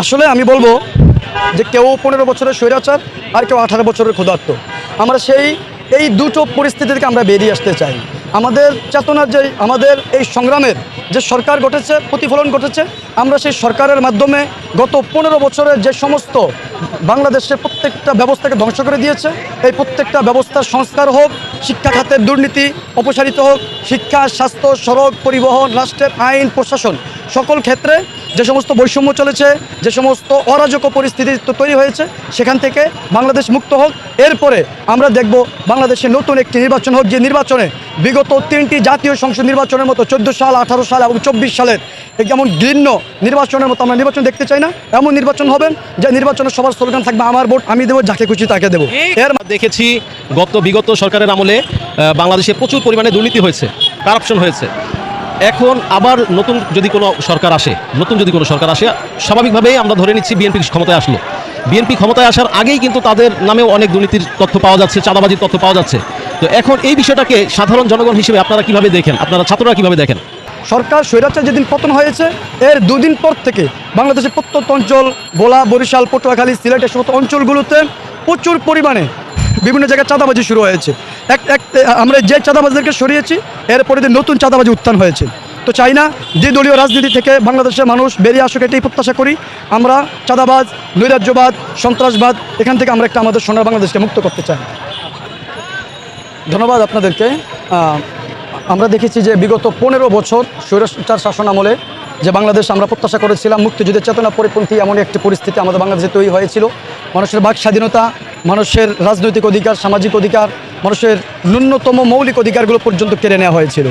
আসলে আমি বলব যে কেউ পনেরো বছরের স্বৈরাচার আর কেউ আঠারো বছরের ক্ষুধার্ত। আমরা সেই, এই দুটো পরিস্থিতি থেকে আমরা বেরিয়ে আসতে চাই। আমাদের চেতনার যে, আমাদের এই সংগ্রামের যে সরকার ঘটেছে, প্রতিফলন ঘটেছে, আমরা সেই সরকারের মাধ্যমে গত পনেরো বছরের যে সমস্ত বাংলাদেশের প্রত্যেকটা ব্যবস্থাকে ধ্বংস করে দিয়েছে, এই প্রত্যেকটা ব্যবস্থার সংস্কার হোক, শিক্ষা খাতের দুর্নীতি অপসারিত হোক, শিক্ষা, স্বাস্থ্য, সড়ক, পরিবহন, রাষ্ট্রের আইন, প্রশাসন সকল ক্ষেত্রে যে সমস্ত বৈষম্য চলেছে যে সমস্ত অরাজক পরিস্থিতি তৈরি হয়েছে সেখান থেকে বাংলাদেশ মুক্ত হোক। এরপরে আমরা দেখব বাংলাদেশে নতুন একটি নির্বাচন হোক যে নির্বাচনে বিগত তিনটি জাতীয় সংসদ নির্বাচনের মতো চোদ্দ সাল আঠারো সাল এবং চব্বিশ সালের যেমন ঘৃণ্য নির্বাচনের মতো আমরা নির্বাচন দেখতে চাই না এমন নির্বাচন হবেন যে নির্বাচনে সবার স্লোগান থাকবে আমার ভোট আমি দেবো যাকে খুশি তাকে দেবো। এর দেখেছি গত বিগত সরকারের আমলে বাংলাদেশে প্রচুর পরিমাণে দুর্নীতি হয়েছে কারাপশন হয়েছে। এখন আবার নতুন যদি কোনো সরকার আসে, নতুন যদি কোনো সরকার আসে, স্বাভাবিকভাবেই আমরা ধরে নিচ্ছি বিএনপি ক্ষমতায় আসলো। বিএনপি ক্ষমতায় আসার আগেই কিন্তু তাদের নামেও অনেক দুর্নীতির তথ্য পাওয়া যাচ্ছে, চাঁদাবাজির তথ্য পাওয়া যাচ্ছে। তো এখন এই বিষয়টাকে সাধারণ জনগণ হিসেবে আপনারা কীভাবে দেখেন? আপনারা ছাত্ররা কীভাবে দেখেন? সরকার স্বৈরাচার যেদিন পতন হয়েছে, এর দুদিন পর থেকে বাংলাদেশের প্রত্যন্ত অঞ্চল, ভোলা, বরিশাল, পটুয়াখালী, সিলেটের সমস্ত অঞ্চলগুলোতে প্রচুর পরিমাণে বিভিন্ন জায়গায় চাঁদাবাজি শুরু হয়েছে। এক এক আমরা যে চাঁদাবাজদেরকে সরিয়েছি এরপরে দিয়ে নতুন চাঁদাবাজি উত্থান হয়েছে। তো চাই না, যে দলীয় রাজনীতি থেকে বাংলাদেশের মানুষ বেরিয়ে আসুক, এটাই প্রত্যাশা করি। আমরা চাঁদাবাজ, নৈরাজ্যবাদ, সন্ত্রাসবাদ, এখান থেকে আমরা একটা আমাদের সোনার বাংলাদেশকে মুক্ত করতে চাই। ধন্যবাদ আপনাদেরকে। আমরা দেখেছি যে বিগত পনেরো বছর স্বৈরাচার শাসন আমলে যে বাংলাদেশ আমরা প্রত্যাশা করেছিলাম, মুক্তিযুদ্ধের চেতনা পরিপন্থী এমন একটি পরিস্থিতি আমাদের বাংলাদেশে তৈরি হয়েছিল। মানুষের বাক স্বাধীনতা মানুষের রাজনৈতিক অধিকার, সামাজিক অধিকার, মানুষের ন্যূনতম মৌলিক অধিকারগুলো পর্যন্ত কেড়ে নেওয়া হয়েছিল।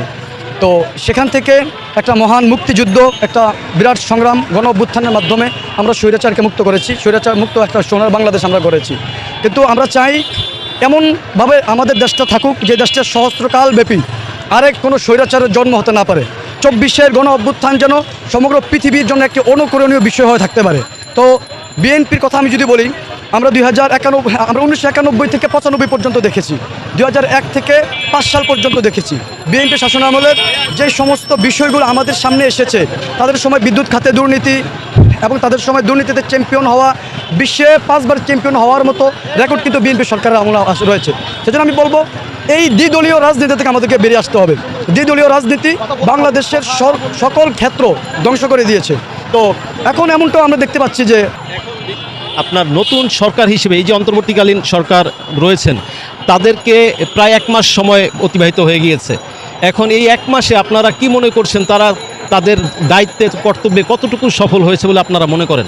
তো সেখান থেকে একটা মহান মুক্তিযুদ্ধ, একটা বিরাট সংগ্রাম, গণ অভ্যুত্থানের মাধ্যমে আমরা স্বৈরাচারকে মুক্ত করেছি। স্বৈরাচার মুক্ত একটা সোনার বাংলাদেশ আমরা করেছি কিন্তু আমরা চাই এমনভাবে আমাদের দেশটা থাকুক, যে দেশটা সহস্রকাল ব্যাপী আরেক কোনো স্বৈরাচারের জন্ম হতে না পারে। চব্বিশের গণ অভ্যুত্থান যেন সমগ্র পৃথিবীর জন্য একটি অনুকরণীয় বিষয় হয়ে থাকতে পারে। তো বিএনপির কথা আমি যদি বলি আমরা দুই হাজার একানব্বই আমরা উনিশশো একানব্বই থেকে পঁচানব্বই পর্যন্ত দেখেছি। দুই হাজার এক থেকে পাঁচ সাল পর্যন্ত দেখেছি। বিএনপি শাসন আমলের যে সমস্ত বিষয়গুলো আমাদের সামনে এসেছে, তাদের সময় বিদ্যুৎ খাতে দুর্নীতি এবং তাদের সময় দুর্নীতিতে চ্যাম্পিয়ন হওয়া, বিশ্বে পাঁচবার চ্যাম্পিয়ন হওয়ার মতো রেকর্ড কিন্তু বিএনপি সরকারের আমল রয়েছে। সেজন্য আমি বলব, এই দ্বিদলীয় রাজনীতি থেকে আমাদেরকে বেরিয়ে আসতে হবে। দ্বিদলীয় রাজনীতি বাংলাদেশের সকল ক্ষেত্র ধ্বংস করে দিয়েছে। তো এখন এমনটাও আমরা দেখতে পাচ্ছি যে আপনার নতুন সরকার হিসেবে, এই যে অন্তর্বর্তীকালীন সরকার রয়েছেন, তাদেরকে প্রায় এক মাস সময় অতিবাহিত হয়ে গিয়েছে। এখন এই এক মাসে আপনারা কি মনে করছেন, তারা তাদের দায়িত্বে, কর্তব্যে কতটুকু সফল হয়েছে বলে আপনারা মনে করেন?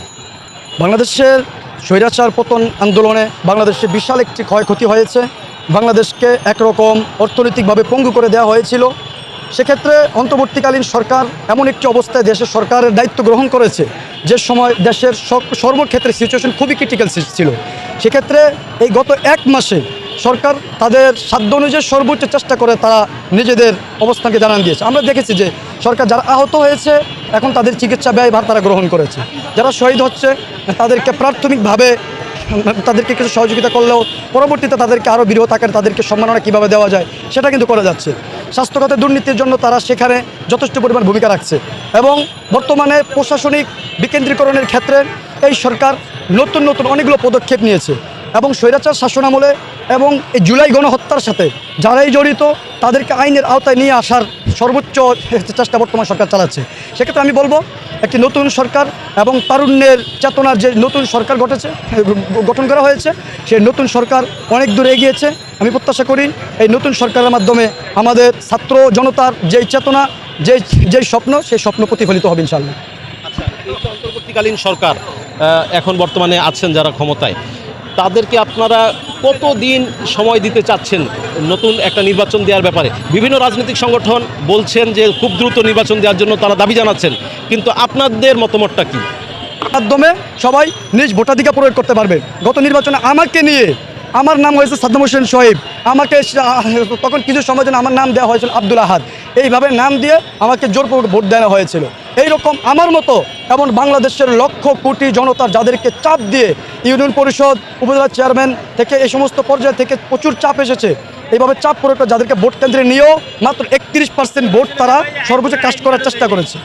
বাংলাদেশের স্বৈরাচার পতন আন্দোলনে বাংলাদেশে বিশাল একটি ক্ষয়ক্ষতি হয়েছে। বাংলাদেশকে একরকম অর্থনৈতিকভাবে পঙ্গু করে দেওয়া হয়েছিল। সেক্ষেত্রে অন্তর্বর্তীকালীন সরকার এমন একটি অবস্থায় দেশের সরকারের দায়িত্ব গ্রহণ করেছে যে সময় দেশের সর্বক্ষেত্রে সিচুয়েশন খুবই ক্রিটিক্যাল ছিল। সেক্ষেত্রে এই গত এক মাসে সরকার তাদের সাধ্য অনুযায়ী সর্বোচ্চ চেষ্টা করে তারা নিজেদের অবস্থানকে জানান দিয়েছে। আমরা দেখেছি যে সরকার যারা আহত হয়েছে, এখন তাদের চিকিৎসা ব্যয়ভার তারা গ্রহণ করেছে। যারা শহীদ হচ্ছে, তাদেরকে প্রাথমিকভাবে তাদেরকে কিছু সহযোগিতা করলেও পরবর্তীতে তাদেরকে আরও বৃহৎ আকারে তাদেরকে সম্মাননা কীভাবে দেওয়া যায়, সেটা কিন্তু করা যাচ্ছে। স্বাস্থ্যখাতে দুর্নীতির জন্য তারা সেখানে যথেষ্ট পরিমাণ ভূমিকা রাখছে। এবং বর্তমানে প্রশাসনিক বিকেন্দ্রীকরণের ক্ষেত্রে এই সরকার নতুন নতুন অনেকগুলো পদক্ষেপ নিয়েছে এবং স্বৈরাচার শাসন আমলে এবং এই জুলাই গণহত্যার সাথে যারাই জড়িত তাদেরকে আইনের আওতায় নিয়ে আসার সর্বোচ্চ চেষ্টা বর্তমান সরকার চালাচ্ছে। সেক্ষেত্রে আমি বলব, একটি নতুন সরকার এবং তারুণ্যের চেতনার যে নতুন সরকার ঘটেছে, গঠন করা হয়েছে, সেই নতুন সরকার অনেক দূর এগিয়েছে। আমি প্রত্যাশা করি, এই নতুন সরকারের মাধ্যমে আমাদের ছাত্র জনতার যেই চেতনা, যেই যেই স্বপ্ন, সেই স্বপ্ন প্রতিফলিত হবে ইনশাল্লাহ আচ্ছা অন্তর্বর্তীকালীন সরকার এখন বর্তমানে আছেন যারা ক্ষমতায় তাদেরকে আপনারা কতদিন সময় দিতে চাচ্ছেন নতুন একটা নির্বাচন দেওয়ার ব্যাপারে? বিভিন্ন রাজনৈতিক সংগঠন বলছেন যে খুব দ্রুত নির্বাচন দেওয়ার জন্য তারা দাবি জানাচ্ছেন, কিন্তু আপনাদের মতামতটা কি? মাধ্যমে সবাই নিজ ভোটাধিকার প্রয়োগ করতে পারবে। গত নির্বাচনে আমাকে নিয়ে আমার নাম হয়েছে সাদ্দাম হোসেন শহীদ আমাকে তখন কিছু সময় জন্য আমার নাম দেওয়া হয়েছিল আব্দুল আহাদ। এইভাবে নাম দিয়ে আমাকে জোরপূর্বক ভোট দেওয়া হয়েছিল। এই রকম আমার মতো এমন বাংলাদেশের লক্ষ কোটি জনতার যাদেরকে চাপ দিয়ে ইউনিয়ন পরিষদ, উপজেলা চেয়ারম্যান থেকে এই সমস্ত পর্যায় থেকে প্রচুর চাপ এসেছে। এইভাবে চাপ করে যাদেরকে ভোট কেন্দ্রে নিয়েও মাত্র একত্রিশ পার্সেন্ট ভোট তারা সর্বোচ্চ কাস্ট করার চেষ্টা করেছে।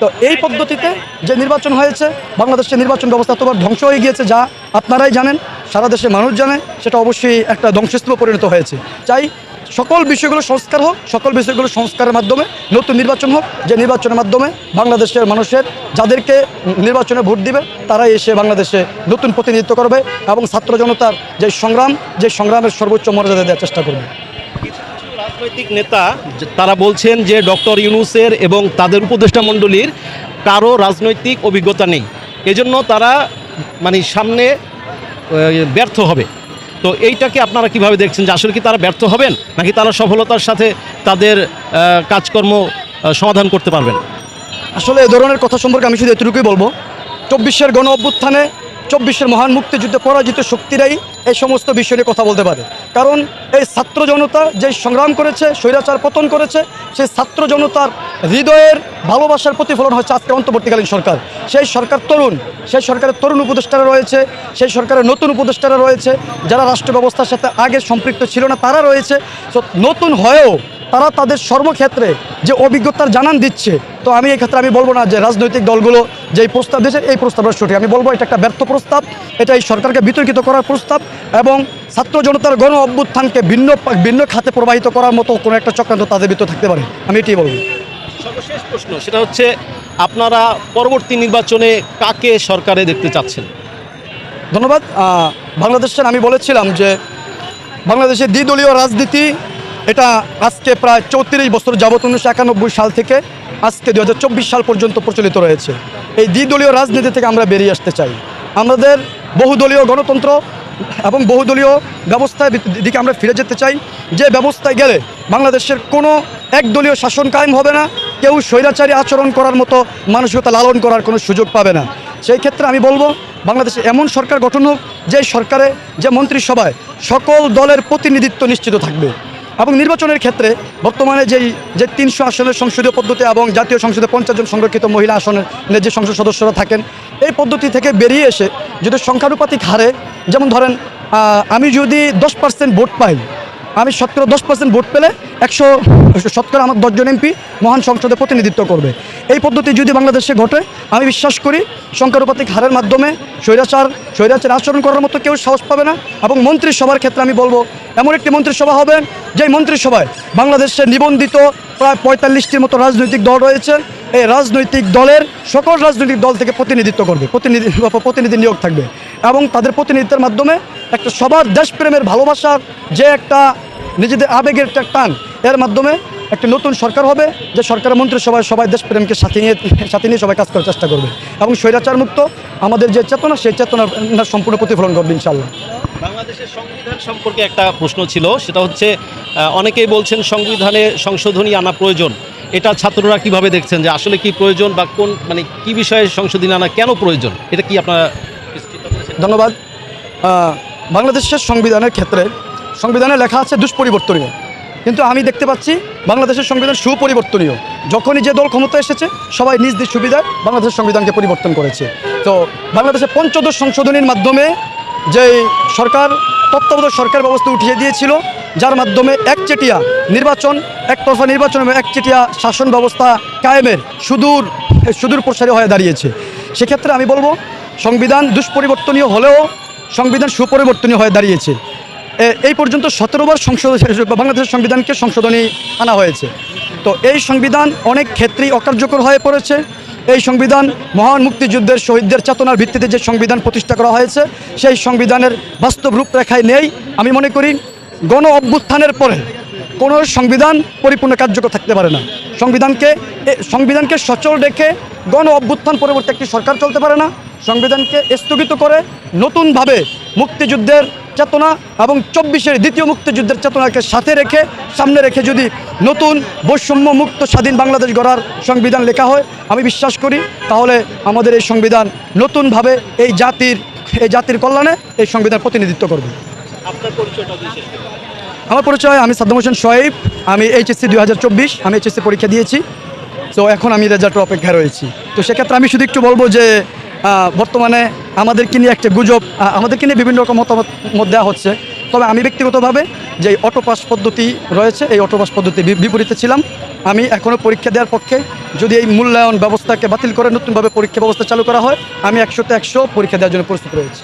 তো এই পদ্ধতিতে যে নির্বাচন হয়েছে, বাংলাদেশের নির্বাচন ব্যবস্থা তোমার ধ্বংস হয়ে গিয়েছে যা আপনারাই জানেন। সারা দেশে মানুষ জানে, সেটা অবশ্যই একটা ধ্বংসস্তূপে পরিণত হয়েছে। চাই সকল বিষয়গুলো সংস্কার হোক, সকল বিষয়গুলো সংস্কারের মাধ্যমে, নতুন নির্বাচন হোক, যে নির্বাচনের মাধ্যমে বাংলাদেশের মানুষের যাদেরকে নির্বাচনে ভোট দিবে, তারাই এসে বাংলাদেশে নতুন প্রতিনিধিত্ব করবে এবং ছাত্র জনতার যে সংগ্রাম, যে সংগ্রামের সর্বোচ্চ মর্যাদা দেওয়ার চেষ্টা করবে। রাজনৈতিক নেতা তারা বলছেন যে ডক্টর ইউনুসের এবং তাদের উপদেষ্টা মণ্ডলীর কারও রাজনৈতিক অভিজ্ঞতা নেই। এজন্য তারা মানে সামনে ব্যর্থ হবে। তো এইটাকে আপনারা কীভাবে দেখছেন যে আসলে কি তারা ব্যর্থ হবেন, নাকি তারা সফলতার সাথে তাদের কাজকর্ম সমাধান করতে পারবেন? আসলে এ ধরনের কথা সম্পর্কে আমি শুধু এতটুকুই বলব। চব্বিশের গণ অভ্যুত্থানে চব্বিশের মহান মুক্তিযুদ্ধে পরাজিত শক্তিরাই এই সমস্ত বিষয় নিয়ে কথা বলতে পারে। কারণ এই ছাত্র জনতা যে সংগ্রাম করেছে, স্বৈরাচার পতন করেছে, সেই ছাত্র জনতার হৃদয়ের ভালোবাসার প্রতিফলন হচ্ছে আজকে অন্তর্বর্তীকালীন সরকার। সেই সরকার তরুণ, সেই সরকারের তরুণ উপদেষ্টারা রয়েছে, সেই সরকারের নতুন উপদেষ্টারা রয়েছে, যারা রাষ্ট্র ব্যবস্থার সাথে আগে সম্পৃক্ত ছিল না, তারা রয়েছে। নতুন হয়েও তারা তাদের সর্বক্ষেত্রে যে অভিজ্ঞতার জানান দিচ্ছে, তো আমি এই ক্ষেত্রে আমি বলব না যে রাজনৈতিক দলগুলো যে এই প্রস্তাব দিয়েছে, এই প্রস্তাবটা সঠিক। আমি বলব এটা একটা ব্যর্থ প্রস্তাব, এটা এই সরকারকে বিতর্কিত করার প্রস্তাব। এবং ছাত্র জনতার গণ অভ্যুত্থানকে ভিন্ন ভিন্ন খাতে প্রবাহিত করার মতো কোনো একটা চক্রান্ত তাদের ভিতরে থাকতে পারে। আমি এটাই বলব। সর্বশেষ প্রশ্ন সেটা হচ্ছে আপনারা পরবর্তী নির্বাচনে কাকে সরকারে দেখতে চাচ্ছেন? ধন্যবাদ। বাংলাদেশের আমি বলেছিলাম যে বাংলাদেশের দ্বিদলীয় রাজনীতি এটা আজকে প্রায় চৌত্রিশ বছর যাবত উনিশশো একানব্বই সাল থেকে আজকে দু হাজার চব্বিশ সাল পর্যন্ত প্রচলিত রয়েছে। এই দ্বিদলীয় রাজনীতি থেকে আমরা বেরিয়ে আসতে চাই। আমাদের বহুদলীয় গণতন্ত্র এবং বহুদলীয় ব্যবস্থায় দিকে আমরা ফিরে যেতে চাই। যে ব্যবস্থায় গেলে বাংলাদেশের কোনো একদলীয় শাসন কায়েম হবে না, কেউ স্বৈরাচারী আচরণ করার মতো মানসিকতা লালন করার কোনো সুযোগ পাবে না। সেই ক্ষেত্রে আমি বলব, বাংলাদেশে এমন সরকার গঠন হোক যে সরকারে, যে মন্ত্রিসভায় সকল দলের প্রতিনিধিত্ব নিশ্চিত থাকবে। এবং নির্বাচনের ক্ষেত্রে বর্তমানে যেই, যে তিনশো আসনের সংসদীয় পদ্ধতি এবং জাতীয় সংসদে পঞ্চাশ জন সংরক্ষিত মহিলা আসনের যে সংসদ সদস্যরা থাকেন, এই পদ্ধতি থেকে বেরিয়ে এসে যদি সংখ্যানুপাতিক হারে যেমন ধরেন আমি যদি দশ পার্সেন্ট ভোট পাই আমি শতকরা দশ পার্সেন্ট ভোট পেলে একশো শতকরা আমার দশজন এমপি মহান সংসদে প্রতিনিধিত্ব করবে। এই পদ্ধতি যদি বাংলাদেশে ঘটে, আমি বিশ্বাস করি সংখ্যানুপাতিক হারের মাধ্যমে স্বৈরাচার স্বৈরাচার আচরণ করার মতো কেউ সাহস পাবে না এবং মন্ত্রিসভার ক্ষেত্রে আমি বলব, এমন একটি মন্ত্রিসভা হবে যে মন্ত্রিসভায় বাংলাদেশে নিবন্ধিত প্রায় পঁয়তাল্লিশটির মতো রাজনৈতিক দল রয়েছে। এই রাজনৈতিক দলের সকল রাজনৈতিক দল থেকে প্রতিনিধিত্ব করবে, প্রতিনিধি প্রতিনিধি নিয়োগ থাকবে এবং তাদের প্রতিনিধিত্বের মাধ্যমে একটা সবার দেশপ্রেমের ভালোবাসার যে একটা নিজেদের আবেগের একটা টান। এর মাধ্যমে একটা নতুন সরকার হবে যে সরকার মন্ত্রিসভায় সবাই দেশপ্রেমকে সাথে নিয়ে সাথে নিয়ে সবাই কাজ করার চেষ্টা করবে। এবং স্বৈরাচার মুক্ত আমাদের যে চেতনা সেই চেতনার সম্পূর্ণ প্রতিফলন করবে ইনশাল্লাহ বাংলাদেশের সংবিধান সম্পর্কে একটা প্রশ্ন ছিল সেটা হচ্ছে অনেকেই বলছেন সংবিধানে সংশোধনী আনা প্রয়োজন। এটা ছাত্ররা কীভাবে দেখছেন? যে আসলে কি প্রয়োজন বা কোন মানে কি বিষয়ে সংশোধনী আনা কেন প্রয়োজন? এটা কি আপনারা? ধন্যবাদ। বাংলাদেশের সংবিধানের ক্ষেত্রে সংবিধানে লেখা আছে দুষ্পরিবর্তনীয়। কিন্তু আমি দেখতে পাচ্ছি বাংলাদেশের সংবিধান সুপরিবর্তনীয়। যখনই যে দল ক্ষমতা এসেছে, সবাই নিজ নিজ সুবিধায় বাংলাদেশের সংবিধানকে পরিবর্তন করেছে। তো বাংলাদেশের পঞ্চদশ সংশোধনীর মাধ্যমে যে সরকার, তত্ত্বাবধায়ক সরকার ব্যবস্থা উঠিয়ে দিয়েছিল, যার মাধ্যমে একচেটিয়া নির্বাচন, একতরফা নির্বাচন এবং একচেটিয়া শাসন ব্যবস্থা কায়েমের সুদূর সুদূর প্রসারী হয়ে দাঁড়িয়েছে। সেক্ষেত্রে আমি বলব, সংবিধান দুষ্পরিবর্তনীয় হলেও সংবিধান সুপরিবর্তনীয় হয়ে দাঁড়িয়েছে। এই পর্যন্ত সতেরোবার সংসদ বাংলাদেশের সংবিধানকে সংশোধনী আনা হয়েছে। তো এই সংবিধান অনেক ক্ষেত্রেই অকার্যকর হয়ে পড়েছে। এই সংবিধান মহান মুক্তিযুদ্ধের শহীদদের চেতনার ভিত্তিতে যে সংবিধান প্রতিষ্ঠা করা হয়েছে, সেই সংবিধানের বাস্তব রূপরেখায় নেই। আমি মনে করি গণ অভ্যুত্থানের পরে কোনো সংবিধান পরিপূর্ণ কার্যকর থাকতে পারে না। সংবিধানকে সংবিধানকে সচল রেখে গণ অভ্যুত্থান পরবর্তী একটি সরকার চলতে পারে না। সংবিধানকে স্থগিত করে নতুনভাবে মুক্তিযুদ্ধের চেতনা এবং চব্বিশের দ্বিতীয় মুক্তিযুদ্ধের চেতনাকে সাথে রেখে, সামনে রেখে যদি নতুন বৈষম্য মুক্ত স্বাধীন বাংলাদেশ গড়ার সংবিধান লেখা হয়, আমি বিশ্বাস করি তাহলে আমাদের এই সংবিধান নতুনভাবে এই জাতির এই জাতির কল্যাণে এই সংবিধান প্রতিনিধিত্ব করবে। আপনার পরিচয়টা। আমার পরিচয়, আমি সাদ্দাম হোসেন সোয়েব আমি এইচএসসি দুই হাজার চব্বিশ, আমি এইচএসসি পরীক্ষা দিয়েছি। তো এখন আমি রেজাল্টের অপেক্ষায় রয়েছি। তো সেক্ষেত্রে আমি শুধু একটু বলব যে বর্তমানে আমাদেরকে নিয়ে একটা গুজব আমাদেরকে নিয়ে বিভিন্ন রকম মতামত মত দেওয়া হচ্ছে। তবে আমি ব্যক্তিগতভাবে যে এই অটো পাস পদ্ধতি রয়েছে, এই অটো পাস পদ্ধতি বিপরীতে ছিলাম। আমি এখনও পরীক্ষা দেওয়ার পক্ষে যদি এই মূল্যায়ন ব্যবস্থাকে বাতিল করে নতুনভাবে পরীক্ষা ব্যবস্থা চালু করা হয়, আমি একশোতে একশো পরীক্ষা দেওয়ার জন্য প্রস্তুত রয়েছি।